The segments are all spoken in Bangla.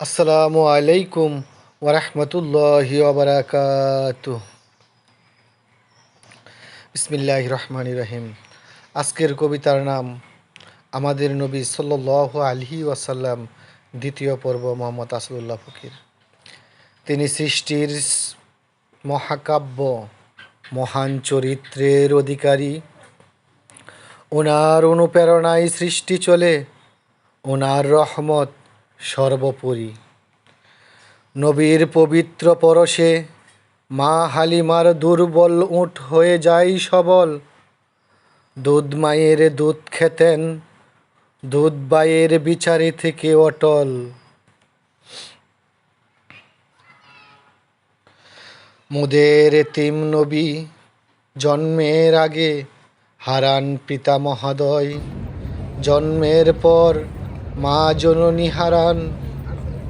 আসসালামু আলাইকুম ওরহমতুল্লাহি ওবরাকাত বিসমিল্লাহ রহমান রহিম। আজকের কবিতার নাম, আমাদের নবী সাল্লাহ আলহি ওয়াসাল্লাম, দ্বিতীয় পর্ব মোহাম্মদ আসাদুল্লাহ ফকির। তিনি সৃষ্টির মহাকাব্য, মহান চরিত্রের অধিকারী। ওনার অনুপ্রেরণায় সৃষ্টি চলে, ওনার রহমত সর্বোপরি। নবীর পবিত্র পরশে মা হালিমার দুর্বল উঠ হয়ে যায় সবল। দুধ মায়ের দুধ খেতেন, দুধ বাইয়ের বিচারে থেকে অটল। মুদের তিম নবী জন্মের আগে হারান পিতা মহাদয়, জন্মের পর মা জননী হারান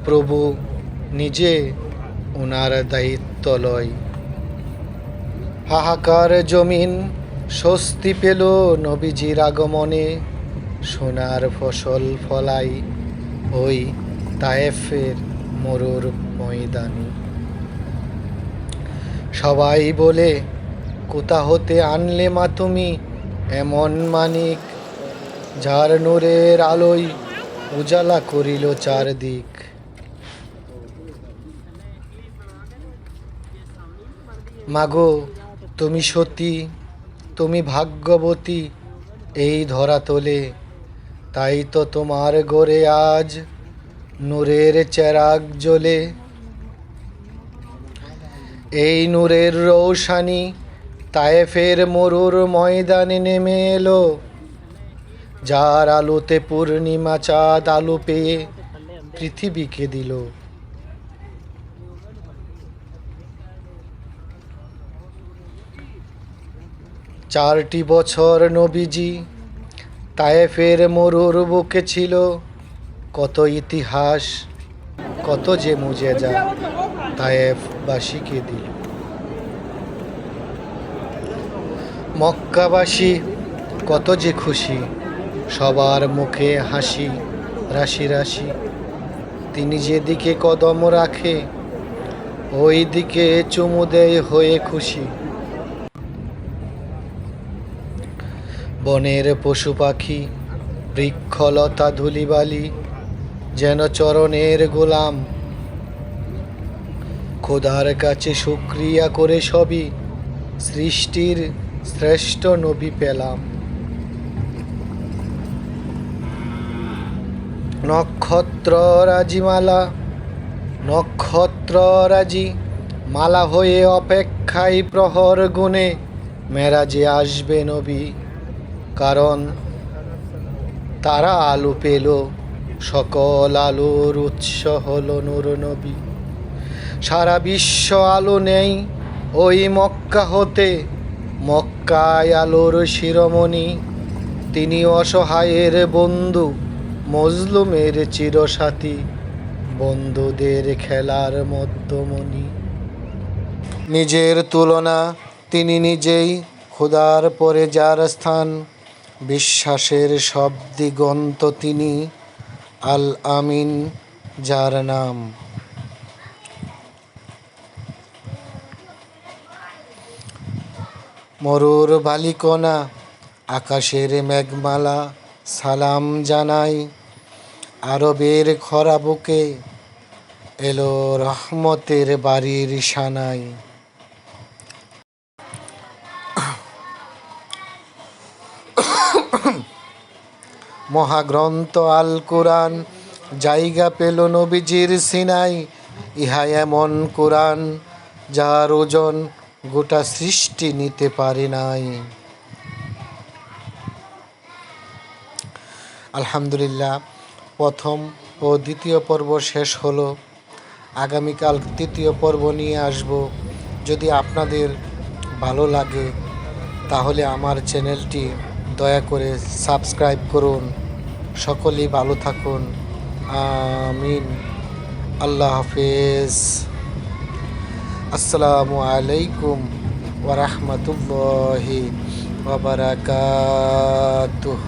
প্রভু নিজে ওনার দায়িত্ব লয় হাহাকার জমিন, স্বস্তি পেল নবীজির আগমনে, সোনার ফসল ফলাই ওই তায়েফের মরুর ময়দানে। সবাই বলে, কোথা হতে আনলে মা তুমি? এমন মানিক যার নূরের আলোয় উজালা করিল চারদিক। মাগো, তুমি সতী, তুমি ভাগ্যবতী এই ধরা তোলে। তাই তো তোমার গড়ে আজ নূরের চেরাগ জ্বলে। এই নূরের রৌশানি তায়েফের মরুর ময়দানে নেমে এলো। যার আলোতে পূর্ণিমা চাঁদ আলো পেয়ে পৃথিবীকে দিল। চারটি বছর নবীজি তায়েফের মরুর বুকে ছিল। কত ইতিহাস, কত যে মুজেজা তায়েফবাসীকে দিল। মক্কাবাসী কত যে খুশি সবার মুখে হাসি, রাশি রাশি। তিনি যেদিকে কদম রাখে ওই দিকে চুমু দেয় হয়ে খুশি। বনের পশু পাখি, বৃক্ষলতা ধুলিবালি, যেন চরণের গোলাম। খোদার কাছে শুক্রিয়া করে সবই, সৃষ্টির শ্রেষ্ঠ নবী পেলাম। নক্ষত্র রাজি মালা নক্ষত্র রাজি মালা হয়ে অপেক্ষায় প্রহর গুণে মেরাজে আসবে নবী। কারণ তারা আলো পেল, সকল আলোর উৎস হল নূর নবী। সারা বিশ্ব আলো নেই ওই মক্কা হতে, মক্কায় আলোর শিরোমণি তিনি অসহায়ের বন্ধু। মজলুমের চিরসাথী, বন্ধুদের খেলার মধ্যমণি। নিজের তুলনা তিনি নিজেই খোদার পরে যার স্থান, বিশ্বাসের সব দিগন্ত তিনি। আল আমিন, যার নাম। মরুর বালিকণা, আকাশের মেঘমালা সালাম জানাই আরবের খরা বুকে, এলো রহমতের বাড়ির সানাই মহাগ্রন্থ আল কোরআন, জায়গা পেল নবীজির সিনাই। ইহা এমন কোরআন যার ওজন গোটা সৃষ্টি নিতে পারে নাই। আলহামদুলিল্লাহ, প্রথম ও দ্বিতীয় পর্ব শেষ হলো। আগামীকাল তৃতীয় পর্ব নিয়ে আসব। যদি আপনাদের ভালো লাগে, তাহলে আমার চ্যানেলটি দয়া করে সাবস্ক্রাইব করুন। সকলেই ভালো থাকুন। আমিন। আল্লাহ হাফেজ। আসসালামু আলাইকুম ওরহমতুল্লাহি ওবরাকাতুহ